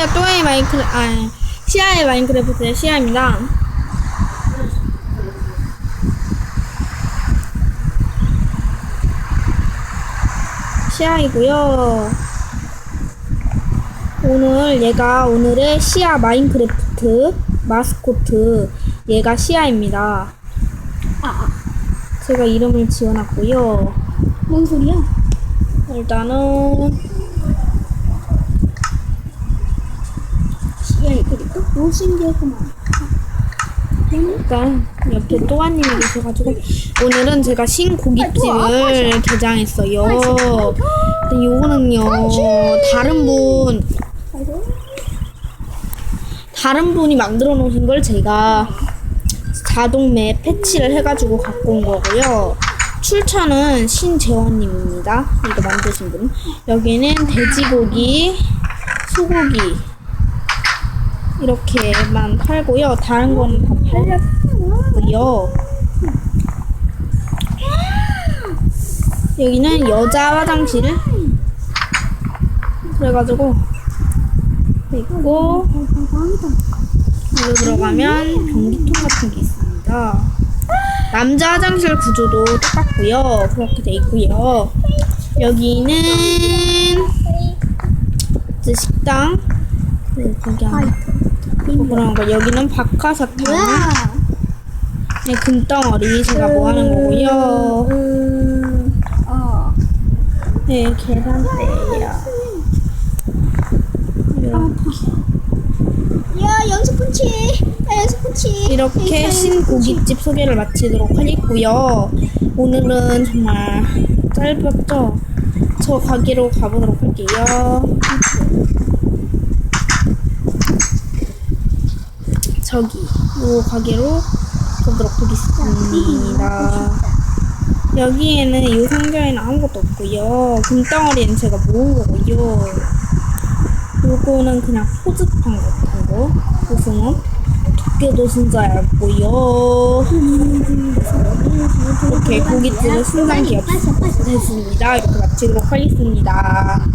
안녕하세요. 또의 마인크래, 아, 시아의 마인크래프트의 시아입니다. 시아이고요. 오늘 얘가 오늘의 시아 마인크래프트 마스코트 얘가 시아입니다. 아, 제가 이름을 지어놨고요. 뭔 소리야? 일단은 야, 그리고 너무 신기하구만. 일단 옆에 또아님이 계셔가지고 오늘은 제가 신고깃집을 개장했어요. 근데 요거는요 다른 분. 다른 분이 만들어 놓으신 걸 제가 자동 맵 패치를 해가지고 갖고 온 거고요. 출처는 신재원님입니다. 이거 만드신 분. 여기는 돼지고기, 소고기 이렇게만 팔고요. 다른 거는 다 팔렸고요. 여기는 여자 화장실. 그래가지고 있고 여기 들어가면 변기통 같은 게 있습니다. 남자 화장실 구조도 똑같고요. 그렇게 돼 있고요. 여기는 이제 식당 그리고 거기 안에 뭐 그런 거 여기는 박하사탕? 네, 금덩어리 제가 뭐 하는 거고요. 네 계란대예요. 야, 연수pun치. 야, 연수pun치. 이렇게 신고깃집 소개를 마치도록 하겠고요. 오늘은 정말 짧았죠? 저 가게로 가보도록 할게요. 저기, 요 가게로 가보도록 하겠습니다. 여기에는 이 상자에는 아무것도 없고요. 금덩어리는 제가 모은 거고요. 요거는 그냥 포즈판 같은 거. 요거는 두께도 진짜 얇고요. 이렇게 고깃집은 순간 기업 됐습니다. 이렇게 마치도록 하겠습니다.